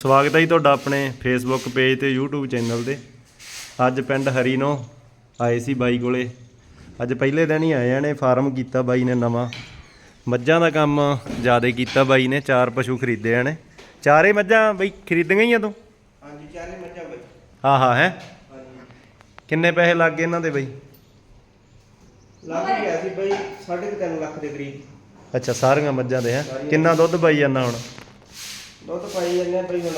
ਸਵਾਗਤ ਹੈ ਜੀ ਤੁਹਾਡਾ ਆਪਣੇ ਫੇਸਬੁੱਕ ਪੇਜ ਤੇ YouTube ਚੈਨਲ ਤੇ। ਅੱਜ ਪਿੰਡ ਹਰੀਨੋ ਆਏ ਸੀ ਬਾਈ ਕੋਲੇ। ਅੱਜ ਪਹਿਲੇ ਦਿਨ ਹੀ ਆਏ ਨੇ ਫਾਰਮ ਕੀਤਾ ਬਾਈ ਨੇ ਨਵਾਂ। ਮੱਝਾਂ ਦਾ ਕੰਮ ਜ਼ਿਆਦਾ ਕੀਤਾ ਬਾਈ ਨੇ ਚਾਰ ਪਸ਼ੂ ਖਰੀਦੇ ਆ ਨੇ ਚਾਰੇ ਮੱਝਾਂ ਬਈ ਖਰੀਦੀਆਂ ਹੀ ਆ ਤੂੰ? ਹਾਂਜੀ ਚਾਰੇ ਮੱਝਾਂ ਬਈ। ਹਾਂ ਹਾਂ? ਹੈ ਕਿੰਨੇ ਪੈਸੇ ਲੱਗ ਗਏ ਇਹਨਾਂ ਦੇ ਬਈ? ਲੱਗ ਗਿਆ ਸੀ ਬਈ 3.5 ਲੱਖ ਦੇ ਕਰੀਬ। ਅੱਛਾ ਸਾਰੀਆਂ ਮੱਝਾਂ ਦੇ ਹੈ? ਕਿੰਨਾ ਦੁੱਧ ਪਾਈ ਜਾਂਦਾ ਹੁਣ? ਦੁੱਧ ਪਾਈ ਜਾਂਦੇ ਆ ਬਈ ਹੁਣ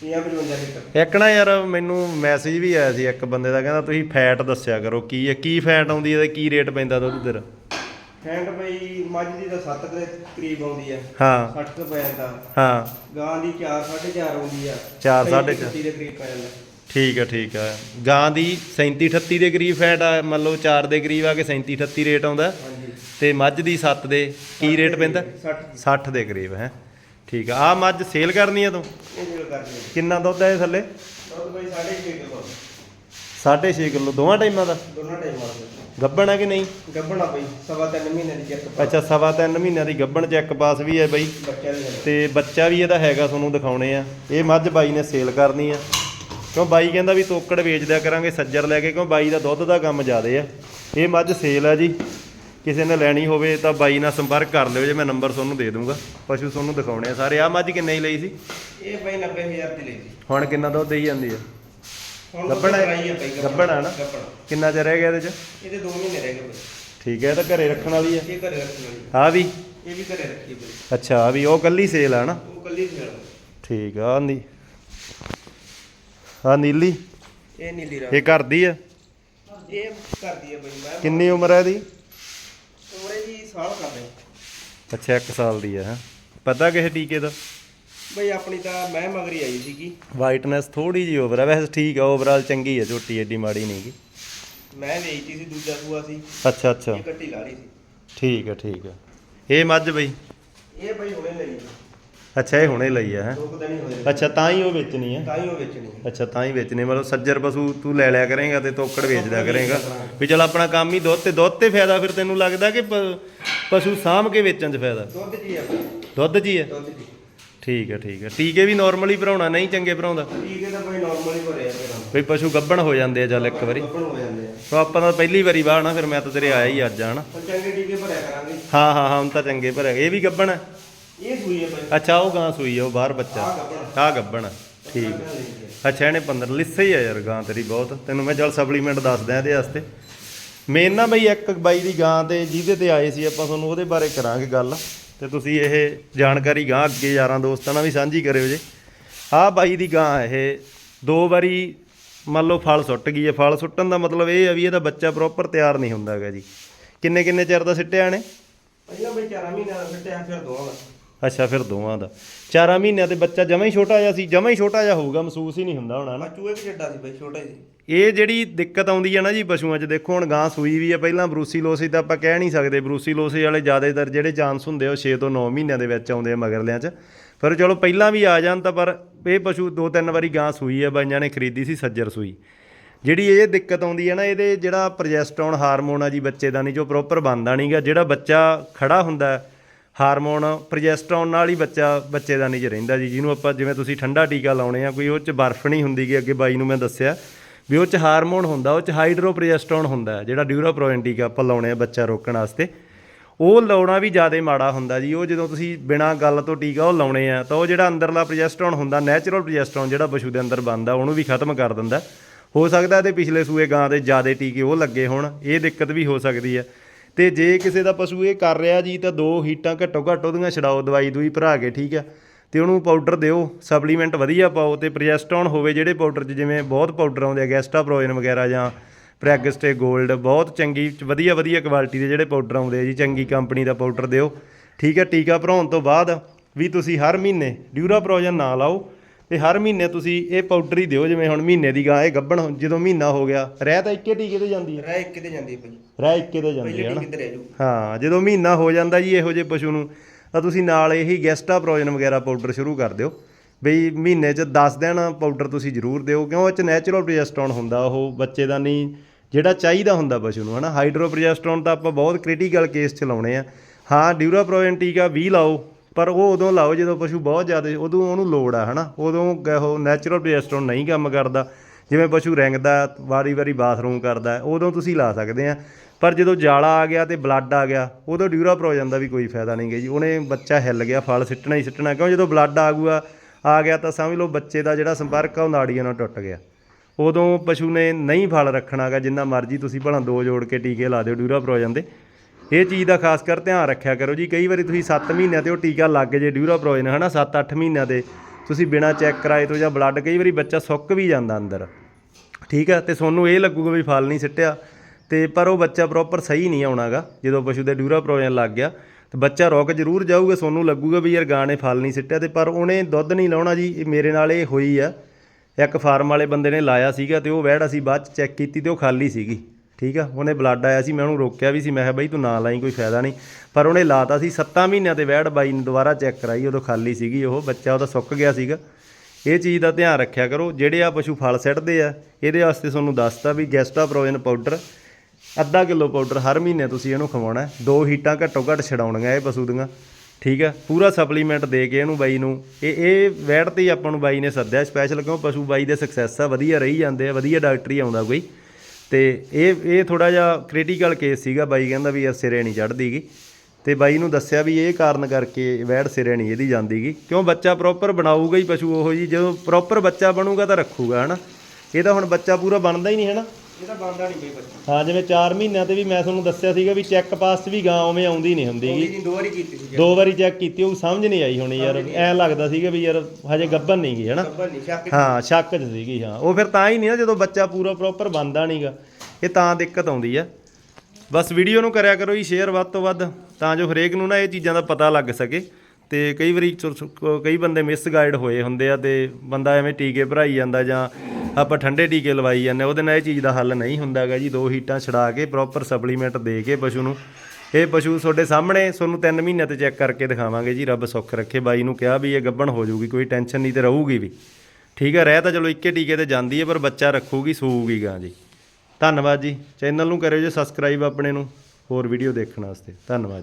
50 55 ਲੀਟਰ। ਇੱਕ ਨਾ ਯਾਰ ਮੈਨੂੰ ਮੈਸੇਜ ਵੀ ਆਇਆ ਸੀ ਇੱਕ ਬੰਦੇ ਦਾ ਕਹਿੰਦਾ ਤੁਸੀਂ ਫੈਟ ਦੱਸਿਆ ਕਰੋ ਕੀ ਹੈ ਕੀ ਫੈਟ ਆਉਂਦੀ ਹੈ ਤੇ ਕੀ ਰੇਟ ਪੈਂਦਾ ਦੁੱਧ ਤੇਰਾ ਫੈਂਟ ਬਈ ਮੱਝ ਦੀ ਤਾਂ 7 ਦੇ ਕਰੀਬ ਆਉਂਦੀ ਆ ਹਾਂ। 60 ਕੁ ਪੈ ਜਾਂਦਾ। ਹਾਂ। ਗਾਂ ਦੀ 4 4.5 ਆਉਂਦੀ ਆ। ਚਾਰ, ਕਈ ਸਾਢੇ ਚਾਰ। 35 ਦੇ ਕਰੀਬ ਪੈ ਜਾਂਦਾ। ਠੀਕ ਹੈ ਠੀਕ ਹੈ ਗਾਂ ਦੀ 37 38 ਦੇ ਕਰੀਬ ਫੈਟ ਆ ਮੰਨ ਲਓ 4 ਦੇ ਕਰੀਬ ਆ ਕੇ 37 38 ਰੇਟ ਆਉਂਦਾ। ਹਾਂਜੀ। ਤੇ ਮੱਝ ਦੀ 7 ਦੇ ਕੀ ਰੇਟ ਪੈਂਦਾ? 60 60 ਦੇ ਕਰੀਬ ਹੈ। ਠੀਕ ਆ। ਆ ਮੱਝ ਸੇਲ ਕਰਨੀ ਆ ਤੂੰ? ਇਹ ਆ। ਕਿੰਨਾ ਦੁੱਧ ਹੈ ਇਹ ਥੱਲੇ? ਦੁੱਧ ਬਈ 6.5 ਕਿਲੋ 6.5 ਕਿਲੋ। ਦੋਵਾਂ ਟਾਈਮਾਂ ਦਾ? ਦੋਨਾਂ ਟਾਈਮ ਮਾਰਦੇ ਗੱਬਣ ਹੈ ਕਿ ਨਹੀਂ? ਗੱਭਣਾ ਬਈ। ਸਵਾ ਤਿੰਨ ਮਹੀਨੇ ਦੀ ਚੈੱਕ ਅੱਛਾ ਸਵਾ ਤਿੰਨ ਮਹੀਨਿਆਂ ਦੀ ਗੱਬਣ ਚੈੱਕ ਪਾਸ ਵੀ ਹੈ ਬਈ। ਬੱਚਾ ਵੀ ਜਾਂਦਾ ਤੇ ਬੱਚਾ ਵੀ ਇਹਦਾ ਹੈਗਾ ਤੁਹਾਨੂੰ ਦਿਖਾਉਣੇ ਆ। ਇਹ ਮੱਝ ਬਾਈ ਨੇ ਸੇਲ ਕਰਨੀ ਆ। ਕਿਉਂ ਬਾਈ ਕਹਿੰਦਾ ਵੀ ਤੋਕੜ ਵੇਚ ਦਿਆ ਕਰਾਂਗੇ ਸੱਜਰ ਲੈ ਕੇ ਕਿਉਂ ਬਾਈ ਦਾ ਦੁੱਧ ਦਾ ਕੰਮ ਜ਼ਿਆਦੇ ਆ। ਇਹ ਮੱਝ ਸੇਲ ਆ ਜੀ। ਕਿਸੇ ਨੇ ਲੈਣੀ ਹੋਵੇ ਤਾਂ ਬਾਈ ਨਾਲ ਸੰਪਰਕ ਕਰ ਲਿਓ ਜੇ ਮੈਂ ਨੰਬਰ ਤੁਹਾਨੂੰ ਦੇ ਦੂੰਗਾ। ਪਸ਼ੂ ਤੁਹਾਨੂੰ ਦਿਖਾਉਣੇ ਆ ਸਾਰੇ। ਆ ਮੱਝ ਕਿੰਨੇ ਹੀ ਲਈ ਸੀ? ਇਹ ਬਈ 90000 ਦੀ ਲਈ ਸੀ। ਹੁਣ ਕਿੰਨਾ ਦੁੱਧ ਦੇਈ ਜਾਂਦੀ ਆ? ਹੁਣ ਹੈ? ਆਈ ਆ? ਬਈ ਆ ਨਾ? ਕਿੰਨਾ ਚਿਰ ਰਹਿ ਗਿਆ ਇਹਦੇ ਚ? ਇਹਦੇ 2 ਮਹੀਨੇ ਰਹਿ ਗਏ ਬਈ। ਠੀਕ ਹੈ ਇਹ ਤਾਂ ਘਰੇ ਰੱਖਣ ਵਾਲੀ ਆ। ਇਹ ਘਰੇ ਰੱਖੀ ਹੋਈ ਆ। ਵੀ? ਇਹ ਵੀ ਘਰੇ ਰੱਖੀ ਬਈ। ਅੱਛਾ ਆ ਵੀ ਉਹ ਕੱਲੀ ਸੇਲ ਆ ਨਾ? ਉਹ ਕੱਲੀ ਸੀ ਨਾਲ ਠੀਕ ਆ ਨੀ ਆ ਨੀਲੀ? ਇਹ ਨੀਲੀ ਇਹ ਰੰਗ ਘਰ ਦੀ ਆ? ਇਹ ਕਰਦੀ ਹੈ ਬਈ ਮੈਂ ਕਿੰਨੀ ਉਮਰ ਹੈ ਇਹਦੀ? ਉਮਰੇ ਜੀ ਸਾਲ ਕਰਦੇ ਅੱਛਾ 1 ਸਾਲ ਦੀ ਹੈ ਹੈਂ। ਪਤਾ ਕਿਸੇ ਟੀਕੇ ਦਾ? ਬਈ ਆਪਣੀ ਤਾਂ ਮੈਂ ਮਗਰੀ ਆਈ ਸੀਗੀ। ਵਾਈਟਨੈਸ ਥੋੜੀ ਜੀ ਓਵਰ ਹੈ ਵੈਸੇ ਠੀਕ ਆ ਓਵਰਆਲ ਚੰਗੀ ਹੈ ਝੋਟੀ ਏਡੀ ਮਾੜੀ ਨਹੀਂਗੀ ਮੈਂ ਵੇਚੀ ਸੀ ਦੂਜਾ ਸੂਆ ਸੀ। ਅੱਛਾ ਅੱਛਾ। ਇਹ ਕੱਟੀ ਲਾ ਰਹੀ ਸੀ। ਠੀਕ ਹੈ ਠੀਕ ਹੈ ਇਹ ਮੱਝ ਬਈ? ਇਹ ਬਈ ਹੁਣੇ ਲਈ। ਅੱਛਾ ਇਹ ਹੁਣੇ ਲਈ ਹੈ ਹੈਂ। ਦੋ ਕੁ ਦਿਨ ਹੀ ਹੋਏ ਅੱਛਾ ਤਾਂ ਹੀ ਉਹ ਵੇਚਣੀ ਹੈ ਤਾਂ ਹੀ ਉਹ ਵੇਚਣੀ ਹੈ। ਅੱਛਾ ਤਾਂ ਹੀ ਵੇਚਣੀ ਮਤਲਬ ਸੱਜਰ ਪਸ਼ੂ ਤੂੰ ਲੈ ਲਿਆ ਕਰੇਗਾ ਤੇ ਤੋਕੜ ਵੇਚ ਕਰੇਗਾ। ਵੀ ਚਲ ਆਪਣਾ ਕੰਮ ਹੀ ਦੁੱਧ ਤੇ ਦੁੱਧ ਤੇ ਫਾਇਦਾ ਫਿਰ ਤੈਨੂੰ ਲੱਗਦਾ ਕਿ ਪ- ਪਸ਼ੂ ਸਾਂਭ ਕੇ ਵੇਚਣ 'ਚ ਫਾਇਦਾ? ਦੁੱਧ ਜੀ ਆ। ਬਈ, ਦੁੱਧ ਜੀ ਹੈ ਦੁੱਧ ਜੀ। ਠੀਕ ਹੈ ਠੀਕ ਹੈ ਟੀਕੇ ਵੀ ਨਾਰਮਲੀ ਭਰਾਉਣਾ ਨਹੀਂ ਚੰਗੇ ਭਰਾਉਂਦਾ? ਠੀਕ ਹੈ ਤਾਂ ਬਈ ਨਾਰਮਲ ਹੀ ਭਰਿਆ ਮੇਰਾ ਵੀ ਪਸ਼ੂ ਗੱਭਣ ਹੋ ਜਾਂਦੇ ਆ ਚੱਲ ਇੱਕ ਵਾਰੀ। ਗੱਭਣ ਹੋ ਜਾਂਦੇ ਆ। ਸੋ ਆਪਾਂ ਤਾਂ ਪਹਿਲੀ ਵਾਰੀ ਬਾਹਰ ਨਾ ਫਿਰ ਮੈਂ ਤਾਂ ਤੇਰੇ ਆਇਆ ਹੀ ਅੱਜ ਆ ਹਨਾ? ਹੁਣ ਚੰਗੇ ਟੀਕੇ ਭਰਿਆ ਕਰਾਂਗੇ। ਹਾਂ ਹਾਂ ਹਾਂ ਹੁਣ ਤਾਂ ਚੰਗੇ ਭਰਿਆ। ਇਹ ਵੀ ਗੱਭਣ ਹੈ ਅੱਛਾ ਉਹ ਗਾਂ ਸੂਈ ਆ ਉਹ ਬਾਹਰ ਬੱਚਾ। ਆ। ਠੀਕ ਅੱਛਾ ਇਹਨੇ 15 ਲਿੱਸੇ ਹੀ ਆ ਯਾਰ ਗਾਂ ਤੇਰੀ ਬਹੁਤ। ਤੈਨੂੰ ਮੈਂ ਚੱਲ ਸਪਲੀਮੈਂਟ ਦੱਸ ਦਿਆਂ ਇਹਦੇ ਵਾਸਤੇ। ਮੇਨ ਨਾ ਬਈ ਇੱਕ ਬਾਈ ਦੀ ਗਾਂ ਤੇ ਜਿਹਦੇ ਤੇ ਆਏ ਸੀ ਆਪਾਂ ਤੁਹਾਨੂੰ ਉਹਦੇ ਬਾਰੇ ਕਰਾਂਗੇ ਗੱਲ। ਤੇ ਤੁਸੀਂ ਇਹ ਜਾਣਕਾਰੀ ਗਾਂ ਅੱਗੇ ਯਾਰਾਂ ਦੋਸਤਾਂ ਨਾਲ ਵੀ ਸਾਂਝੀ ਕਰਿਓ ਜੇ। ਆਹ ਬਾਈ ਦੀ ਗਾਂ ਇਹ। ਦੋ ਵਾਰੀ ਮੰਨ ਲਓ ਫਲ ਸੁੱਟ ਗਈ ਹੈ ਫਲ ਸੁੱਟਣ ਦਾ ਮਤਲਬ ਇਹ ਆ ਵੀ ਇਹਦਾ ਬੱਚਾ ਪ੍ਰੋਪਰ ਤਿਆਰ ਨਹੀਂ ਹੁੰਦਾ ਹੈਗਾ ਜੀ। ਕਿੰਨੇ ਕਿੰਨੇ ਚਿਰ ਦਾ ਸਿੱਟਿਆ ਨੇ ਪਹਿਲਾਂ ਬਈ 4 ਮਹੀਨਿਆਂ ਦਾ ਫਿੱਟਿਆ ਫਿਰ ਦੋਵਾਂ ਦਾ। ਅੱਛਾ ਫਿਰ ਦੋਵਾਂ ਦਾ। ਚਾਰਾਂ ਮਹੀਨਿਆਂ ਤੇ ਬੱਚਾ ਜਮਾ ਹੀ ਛੋਟਾ ਜਿਹਾ ਸੀ ਜਮਾ ਹੀ ਛੋਟਾ ਜਿਹਾ ਹੋਊਗਾ ਮਹਿਸੂਸ ਹੀ ਨਹੀਂ ਹੁੰਦਾ ਹੋਣਾ ਨਾ। ਚੂਹੇ ਕਿ ਜੱਡਾ ਸੀ ਬਈ ਛੋਟਾ ਜੀ ਇਹ ਜਿਹੜੀ ਦਿੱਕਤ ਆਉਂਦੀ ਹੈ ਨਾ ਜੀ ਪਸ਼ੂਆਂ 'ਚ ਦੇਖੋ ਹੁਣ ਗਾਂ ਸੂਈ ਵੀ ਹੈ ਪਹਿਲਾਂ ਬਰੂਸੀਲੋਸਿਸ ਤਾਂ ਆਪਾਂ ਕਹਿ ਨਹੀਂ ਸਕਦੇ। ਬਰੂਸੀਲੋਸਿਸ ਵਾਲੇ ਜ਼ਿਆਦਾਤਰ ਜਿਹੜੇ ਚਾਂਸ ਹੁੰਦੇ ਉਹ 6 ਤੋਂ 9 ਮਹੀਨਿਆਂ ਦੇ ਵਿੱਚ ਆਉਂਦੇ ਆ ਮਗਰਲਿਆਂ 'ਚ। ਪਰ ਚਲੋ ਪਹਿਲਾਂ ਵੀ ਆ ਜਾਣ ਤਾਂ ਪਰ ਇਹ ਪਸ਼ੂ ਦੋ ਤਿੰਨ ਵਾਰੀ ਗਾਂ ਸੂਈ ਹੈ ਬਾਈਆਂ ਨੇ ਖਰੀਦੀ ਸੀ ਸੱਜਰ ਸੂਈ। ਜਿਹੜੀ ਇਹ ਦਿੱਕਤ ਆਉਂਦੀ ਹੈ ਨਾ ਇਹਦੇ ਜਿਹੜਾ ਪ੍ਰੋਜੈਸਟਰੋਨ ਹਾਰਮੋਨ ਆ ਜੀ ਬੱਚੇ ਦਾ ਨਹੀਂ ਜੋ ਪ੍ਰੋਪਰ ਬਣਦਾ ਨਹੀਂਗਾ ਜਿਹੜਾ ਬੱਚਾ ਖੜਾ ਹੁੰਦਾ ਹੈ, ਹਾਰਮੋਨ ਪ੍ਰੋਜੈਸਟਰੋਨ ਨਾਲ ਹੀ ਬੱਚਾ, ਬੱਚੇ ਦਾ ਨਹੀਂ ਚ ਰਹਿੰਦਾ ਜੀ। ਜਿਹਨੂੰ ਆਪਾਂ ਜਿਵੇਂ ਤੁਸੀਂ ਠੰਡਾ ਟੀਕਾ ਲਾਉਣੇ ਆ, ਕੋਈ ਉਹ ਚ ਬਰਫ਼ ਨਹੀਂ ਹੁੰਦੀ ਕਿ ਅੱਗੇ ਬਾਈ ਨੂੰ ਮੈਂ ਦੱਸਿਆ ਵੀ ਉਹ ਚ ਹਾਰਮੋਨ ਹੁੰਦਾ, ਉਹ ਚ ਹਾਈਡਰੋਪ੍ਰੋਜੈਸਟਰੋਨ ਹੁੰਦਾ ਜਿਹੜਾ ਡਿਊਰਾਪ੍ਰੋਇਨ ਟੀਕਾ ਆਪਾਂ ਲਾਉਣੇ ਆ ਬੱਚਾ ਰੋਕਣ ਵਾਸਤੇ। ਉਹ ਲਾਉਣਾ ਵੀ ਜ਼ਿਆਦਾ ਮਾੜਾ ਹੁੰਦਾ ਜੀ। ਉਹ ਜਦੋਂ ਤੁਸੀਂ ਬਿਨਾਂ ਗੱਲ ਤੋਂ ਟੀਕਾ ਉਹ ਲਾਉਣੇ ਆ, ਤਾਂ ਉਹ ਜਿਹੜਾ ਅੰਦਰਲਾ ਪ੍ਰੋਜੈਸਟਰੋਨ ਹੁੰਦਾ, ਨੈਚੁਰਲ ਪ੍ਰੋਜੈਸਟਰੋਨ ਜਿਹੜਾ ਪਸ਼ੂ ਦੇ ਅੰਦਰ ਬਣਦਾ, ਉਹਨੂੰ ਵੀ ਖਤਮ ਕਰ ਦਿੰਦਾ। ਹੋ ਸਕਦਾ ਇਹਦੇ ਪਿਛਲੇ ਸੂਏ ਗਾਂ ਦੇ ਜ਼ਿਆਦਾ ਟੀਕੇ ਉਹ ਲੱਗੇ ਹੋਣ, ਇਹ ਦਿੱਕਤ ਵੀ ਹੋ ਸਕਦੀ ਹੈ। ਤੇ ਜੇ ਕਿਸੇ ਦਾ ਪਸ਼ੂ ਇਹ ਕਰ ਰਿਹਾ ਜੀ, ਤਾਂ ਦੋ ਹੀਟਾਂ ਘੱਟੋ ਘੱਟ ਉਹਦੀਆਂ ਛਡਾਓ, ਦਵਾਈ ਦੂਈ ਭਰਾ ਕੇ, ਠੀਕ ਆ। ਤੇ ਉਹਨੂੰ ਪਾਊਡਰ ਦਿਓ, ਸਪਲੀਮੈਂਟ ਵਧੀਆ ਪਾਓ, ਤੇ ਪ੍ਰੋਜੈਸਟਰੋਨ ਹੋਵੇ ਜਿਹੜੇ ਪਾਊਡਰ 'ਚ, ਜਿਵੇਂ ਬਹੁਤ ਪਾਊਡਰ ਆਉਂਦੇ ਆ ਗੈਸਟਾਪ੍ਰੋਇਨ ਵਗੈਰਾ ਜਾਂ ਪ੍ਰੈਗਸਟੇ 골ਡ ਬਹੁਤ ਚੰਗੀ, ਵਧੀਆ ਵਧੀਆ ਕੁਆਲਿਟੀ ਦੇ ਜਿਹੜੇ ਪਾਊਡਰ ਆਉਂਦੇ ਆ ਜੀ, ਚੰਗੀ ਕੰਪਨੀ ਦਾ ਪਾਊਡਰ ਦਿਓ, ਠੀਕ ਹੈ ਟੀਕਾ ਭਰਾਉਣ ਤੋਂ ਬਾਅਦ ਵੀ ਤੁਸੀਂ ਹਰ ਮਹੀਨੇ ਡਿਊਰਾ ਡਿਊਰਾਪ੍ਰੋਜਨ ਨਾ ਲਾਓ ਤੇ ਹਰ ਮਹੀਨੇ ਤੁਸੀਂ ਇਹ ਪਾਊਡਰ ਹੀ ਦਿਓ ਜਿਵੇਂ ਹੁਣ ਮਹੀਨੇ ਦੀ ਗਾਂ ਇਹ ਗੱਭਣ ਜਦੋਂ ਮਹੀਨਾ ਹੋ ਗਿਆ ਰਹਿ ਤਾਂ ਇੱਕੇ ਟੀਕੇ ਤੇ ਜਾਂਦੀ ਹੈ। ਰਹਿ ਇੱਕ ਤੇ ਜਾਂਦੀ ਹੈ ਬਈ ਰਹਿ ਇੱਕੇ ਤੇ ਜਾਂਦੀ ਪਹਿਲੇ ਹੈ ਨਾ ਰਹਿ ਜੂ ਹਾਂ ਜਦੋਂ ਮਹੀਨਾ ਹੋ ਜਾਂਦਾ ਜੀ ਇਹੋ ਜਿਹੇ ਪਸ਼ੂ ਨੂੰ ਤਾਂ ਤੁਸੀਂ ਨਾਲ ਇਹੀ ਗੈਸਟਾਪ੍ਰੋਜਨ ਵਗੈਰਾ ਪਾਊਡਰ ਸ਼ੁਰੂ ਕਰ ਦਿਓ। ਬਈ ਮਹੀਨੇ 'ਚ 10 ਦਿਨ ਪਾਊਡਰ ਤੁਸੀਂ ਜ਼ਰੂਰ ਦਿਓ ਕਿਉਂ ਇਹ 'ਚ ਨੈਚੁਰਲ ਪ੍ਰੋਜੈਸਟਰੋਨ ਹੁੰਦਾ ਉਹ ਬੱਚੇ ਦਾ ਨਹੀਂ ਜਿਹੜਾ ਚਾਹੀਦਾ ਹੁੰਦਾ ਪਸ਼ੂ ਨੂੰ ਹਨਾ? ਹਾਈਡਰੋਪ੍ਰੋਜੈਸਟਰੋਨ ਤਾਂ ਆਪਾਂ ਬਹੁਤ ਕ੍ਰਿਟੀਕਲ ਕੇਸ 'ਚ ਲਾਉਣੇ ਆ। ਹਾਂ ਡਿਊਰਾਪ੍ਰੋਜਨ ਟੀਕਾ 20 ਲਾਓ। ਪਰ ਉਹ ਉਦੋਂ ਲਾਓ ਜਦੋਂ ਪਸ਼ੂ ਬਹੁਤ ਜ਼ਿਆਦਾ ਉਦੋਂ ਉਹਨੂੰ ਲੋੜ ਆ, ਹਨਾ? ਉਦੋਂ ਗ- ਉਹ ਨੈਚੁਰਲ ਪ੍ਰੋਜੈਸਟਰੋਨ ਨਹੀਂ ਕੰਮ ਕਰਦਾ। ਜਿਵੇਂ ਪਸ਼ੂ ਰਿੰਗਦਾ ਵਾਰੀ-ਵਾਰੀ ਬਾਥਰੂਮ ਕਰਦਾ, ਉਦੋਂ ਤੁਸੀਂ ਲਾ ਸਕਦੇ ਆ। ਪਰ ਜਦੋਂ ਜਾਲਾ ਆ ਗਿਆ ਤੇ ਬਲੱਡ ਆ ਗਿਆ, ਉਦੋਂ ਡਿਊਰਾ ਪ੍ਰੋਜਨ ਦਾ ਵੀ ਕੋਈ ਫਾਇਦਾ ਨਹੀਂ ਗਾ ਜੀ। ਉਹਨੇ ਬੱਚਾ ਹਿੱਲ ਗਿਆ, ਫਲ ਸਿੱਟਣਾ ਹੀ ਸਿੱਟਣਾ। ਕਿਉਂ ਜਦੋਂ ਬਲੱਡ ਆਗੂਆ, ਆ ਗਿਆ ਤਾਂ ਸਮਝ ਲਓ ਬੱਚੇ ਦਾ ਜਿਹੜਾ ਸੰਪਰਕ ਆ, ਉਹ ਨਾੜੀਆਂ ਨਾਲ ਟੁੱਟ ਗਿਆ। ਉਦੋਂ ਪਸ਼ੂ ਨੇ ਨਹੀਂ ਫਲ ਰੱਖਣਾਗਾ ਜਿੰਨਾ ਮਰਜ਼ੀ ਤੁਸੀਂ ਭਲਾ ਦੋ ਜੋੜ ਕੇ ਟੀਕੇ ਲਾ ਦਿਓ ਡਿਊਰਾ ਪ੍ਰੋਜਨ ਦੇ ਇਹ ਚੀਜ਼ ਦਾ ਖਾਸ ਕਰ ਧਿਆਨ ਰੱਖਿਆ ਕਰੋ ਜੀ, ਕਈ ਵਾਰੀ ਤੁਸੀਂ 7 ਮਹੀਨਿਆਂ ਤੇ ਉਹ ਟੀਕਾ ਲੱਗ ਜੇ ਡਿਊਰਾ ਪ੍ਰੋਜਨ ਹਨਾ? 7-8 ਮਹੀਨਿਆਂ ਤੇ ਤੁਸੀਂ ਬਿਨਾ ਚੈੱਕ ਕਰਾਏ ਤੋਂ ਜਾਂ ਬਲੱਡ, ਕਈ ਵਾਰੀ ਬੱਚਾ ਸੁੱਕ ਵੀ ਜਾਂਦਾ ਅੰਦਰ। ਠੀਕ ਆ? ਤੇ ਤੁਹਾਨੂੰ ਇਹ ਲੱਗੂਗਾ ਵੀ ਫਲ ਨਹੀਂ ਸਿੱਟਿਆ। ਤੇ ਪਰ ਉਹ ਬੱਚਾ ਪ੍ਰੋਪਰ ਸਹੀ ਨਹੀਂ ਆਉਣਾਗਾ, ਜਦੋਂ ਪਸ਼ੂ ਦੇ ਡਿਊਰਾ ਪ੍ਰੋਜਨ ਲੱਗ ਗਿਆ। ਤੇ ਬੱਚਾ ਰੁਕ ਜ਼ਰੂਰ ਜਾਊਗਾ ਤੁਹਾਨੂੰ ਲੱਗੂਗਾ ਵੀ ਯਾਰ ਗਾਣੇ ਫਲ ਨਹੀਂ ਸਿੱਟਿਆ ਤੇ ਪਰ ਉਹਨੇ ਦੁੱਧ ਨਹੀਂ ਲਾਉਣਾ ਜੀ, ਇਹ ਮੇਰੇ ਨਾਲ ਇਹ ਹੋਈ ਆ। ਇੱਕ ਫਾਰਮ ਵਾਲੇ ਬੰਦੇ ਨੇ ਲਾਇਆ ਸੀਗਾ ਤੇ ਉਹ ਵੈੜ ਅਸੀਂ ਬਾਅਦ ਚ ਚੈੱਕ ਕੀਤੀ ਤੇ ਉਹ ਖਾਲੀ ਸੀਗੀ। ਠੀਕ ਆ? ਉਹਨੇ ਬਲੱਡ ਆਇਆ ਸੀ, ਮੈਂ ਉਹਨੂੰ ਰੋਕਿਆ ਵੀ ਸੀ, ਮੈਂ ਕਿਹਾ ਬਾਈ ਤੂੰ ਨਾ ਲਾਈ ਕੋਈ ਫਾਇਦਾ ਨਹੀਂ। ਪਰ ਉਹਨੇ ਲਾਤਾ ਸੀ 7 ਮਹੀਨਿਆਂ ਤੇ ਵੈੜ ਬਾਈ ਨੇ ਦੁਬਾਰਾ ਚੈੱਕ ਕਰਾਈ, ਉਦੋਂ ਖਾਲੀ ਸੀਗੀ ਉਹ, ਬੱਚਾ ਉਹਦਾ ਸੁੱਕ ਗਿਆ ਸੀਗਾ। ਇਹ ਚੀਜ਼ ਦਾ ਧਿਆਨ ਰੱਖਿਆ ਕਰੋ, ਜਿਹੜੇ ਆ ਪਸ਼ੂ ਫਲ ਸਿੱਟਦੇ ਆ, ਇਹਦੇ ਵਾਸਤੇ ਤੁਹਾਨੂੰ ਦੱਸਤਾ ਵੀ ਗੈਸਟਾ ਪ੍ਰੋਜਨ ਪਾਊਡਰ ਅੱਧਾ ਕਿਲੋ ਪਾਊਡਰ ਹਰ ਮਹੀਨੇ ਤੁਸੀਂ ਇਹਨੂੰ ਖਵਾਉਣਾ ਦੋ ਹੀਟਾਂ ਘੱਟੋ ਘੱਟ ਛਡਾਉਣੀਆਂ ਇਹ ਪਸ਼ੂ ਦੀਆਂ, ਠੀਕ ਆ? ਪੂਰਾ ਸਪਲੀਮੈਂਟ ਦੇ ਕੇ ਇਹਨੂੰ ਬਾਈ ਨੂੰ, ਇਹ ਇਹ ਵੈਟ ਤੇ ਹੀ ਆਪਾਂ ਨੂੰ ਬਾਈ ਨੇ ਸੱਦਿਆ ਸਪੈਸ਼ਲ ਕਿਉਂ? ਪਸ਼ੂ ਬਾਈ ਦੇ ਸਕਸੈਸ ਆ, ਵਧੀਆ ਰਹੀ ਜਾਂਦੇ ਆ, ਵਧੀਆ ਡਾਕਟਰੀ ਆਉਂਦਾ ਕੋਈ। ਤੇ ਇਹ ਇਹ ਥੋੜਾ ਜਿਹਾ ਕ੍ਰਿਟੀਕਲ ਕੇਸ ਸੀਗਾ ਬਾਈ ਕਹਿੰਦਾ ਵੀ ਯਾਰ ਸਿਰੇ ਨਹੀਂ ਚੜਦੀਗੀ ਤੇ ਬਾਈ ਨੂੰ ਦੱਸਿਆ ਵੀ ਇਹ ਕਾਰਨ ਕਰਕੇ ਵੈੜ ਸਿਰੇ ਨਹੀਂ ਇਹਦੀ ਜਾਂਦੀਗੀ। ਕਿਉਂ ਬੱਚਾ ਪ੍ਰੋਪਰ ਬਣਾਊਗਾ ਹੀ ਪਸ਼ੂ ਉਹੋ ਜੀ, ਜਦੋਂ ਪ੍ਰੋਪਰ ਬੱਚਾ ਬਣੂਗਾ ਤਾਂ ਰੱਖੂਗਾ, ਹਨਾ? ਇਹ ਤਾਂ ਹੁਣ ਬੱਚਾ ਪੂਰਾ ਬਣਦਾ ਹੀ ਨਹੀਂ ਹੈ ਨਾ ਇਹ ਤਾਂ ਬੰਦਾ ਨਹੀਂ ਬਈ ਬੱਚਾ। ਹਾਂ ਜਿਵੇਂ 4 ਮਹੀਨਿਆਂ ਤੇ ਵੀ ਮੈਂ ਤੁਹਾਨੂੰ ਦੱਸਿਆ ਸੀਗਾ ਵੀ ਚੈੱਕ ਪਾਸ ਵੀ ਗਾਂ ਉਵੇਂ ਆਉਂਦੀ ਨਹੀਂ ਹੁੰਦੀਗੀ ਉਹਦੀ ਦੋ ਵਾਰੀ ਕੀਤੀ ਸੀ ਦੋ ਵਾਰੀ ਚੈੱਕ ਕੀਤੀ ਉਹ ਸਮਝ ਨਹੀਂ ਆਈ ਹੋਣੀ ਯਾਰ। ਐ ਲੱਗਦਾ ਸੀਗਾ ਵੀ ਯਾਰ ਹਜੇ ਗੱਭਣ ਨਹੀਂ ਗਈ ਹਨਾ? ਨਹੀਂ ਸ਼ੱਕ ਹਾਂ ਸ਼ੱਕ 'ਚ ਸੀਗੀ ਹਾਂ। ਉਹ ਫਿਰ ਤਾਂ ਹੀ ਨਹੀਂ ਨਾ ਜਦੋਂ ਬੱਚਾ ਪੂਰਾ ਪ੍ਰੋਪਰ ਬਣਦਾ ਨਹੀਂਗਾ ਇਹ ਤਾਂ ਦਿੱਕਤ ਆਉਂਦੀ ਆ। ਬਸ ਵੀਡੀਓ ਨੂੰ ਕਰਿਆ ਕਰੋ ਜੀ ਸ਼ੇਅਰ ਵੱਧ ਤੋਂ ਵੱਧ ਤਾਂ ਜੋ ਹਰੇਕ ਨੂੰ ਨਾ ਇਹ ਚੀਜ਼ਾਂ ਦਾ ਪਤਾ ਲੱਗ ਸਕੇ। ਤੇ ਕਈ ਵਾਰੀ ਕਈ ਬੰਦੇ ਮਿਸਗਾਈਡ ਹੋਏ ਹੁੰਦੇ ਆ ਤੇ ਬੰਦਾ ਐਵੇਂ ਟੀਕੇ ਭਰਾਈ ਜਾਂਦਾ ਜਾਂ ਆਪਾਂ ਠੰਡੇ ਟੀਕੇ ਲਵਾਈ ਜਾਂਦੇ ਉਹਦੇ ਨਾਲ ਇਹ ਚੀਜ਼ ਦਾ ਹੱਲ ਨਹੀਂ ਹੁੰਦਾਗਾ ਜੀ। ਦੋ ਹੀਟਾਂ ਛਡਾ ਕੇ ਪ੍ਰੋਪਰ ਸਪਲੀਮੈਂਟ ਦੇ ਕੇ ਪਸ਼ੂ ਨੂੰ। ਇਹ ਪਸ਼ੂ ਤੁਹਾਡੇ ਸਾਹਮਣੇ, ਤੁਹਾਨੂੰ 3 ਮਹੀਨਿਆਂ ਤੇ ਚੈੱਕ ਕਰਕੇ ਦਿਖਾਵਾਂਗੇ ਜੀ। ਰੱਬ ਸੁੱਖ ਰੱਖੇ। ਬਾਈ ਨੂੰ ਕਿਹਾ ਵੀ ਇਹ ਗੱਬਣ ਹੋ ਜਾਊਗੀ, ਕੋਈ ਟੈਨਸ਼ਨ ਨਹੀਂ ਤੇ ਰਹੂਗੀ ਵੀ। ਠੀਕ ਹੈ ਰਹਿ ਤਾਂ ਚਲੋ ਇੱਕੇ ਟੀਕੇ ਤੇ ਜਾਂਦੀ ਹੈ, ਪਰ ਬੱਚਾ ਰੱਖੂਗੀ ਸੂਊਗੀ ਗਾਂ ਜੀ। ਧੰਨਵਾਦ ਜੀ। ਚੈਨਲ ਨੂੰ ਕਰਿਓ ਜੀ ਸਬਸਕ੍ਰਾਈਬ ਆਪਣੇ ਨੂੰ। ਹੋਰ ਵੀਡੀਓ ਦੇਖਣ ਵਾਸਤੇ। ਧੰਨਵਾਦ ਜੀ।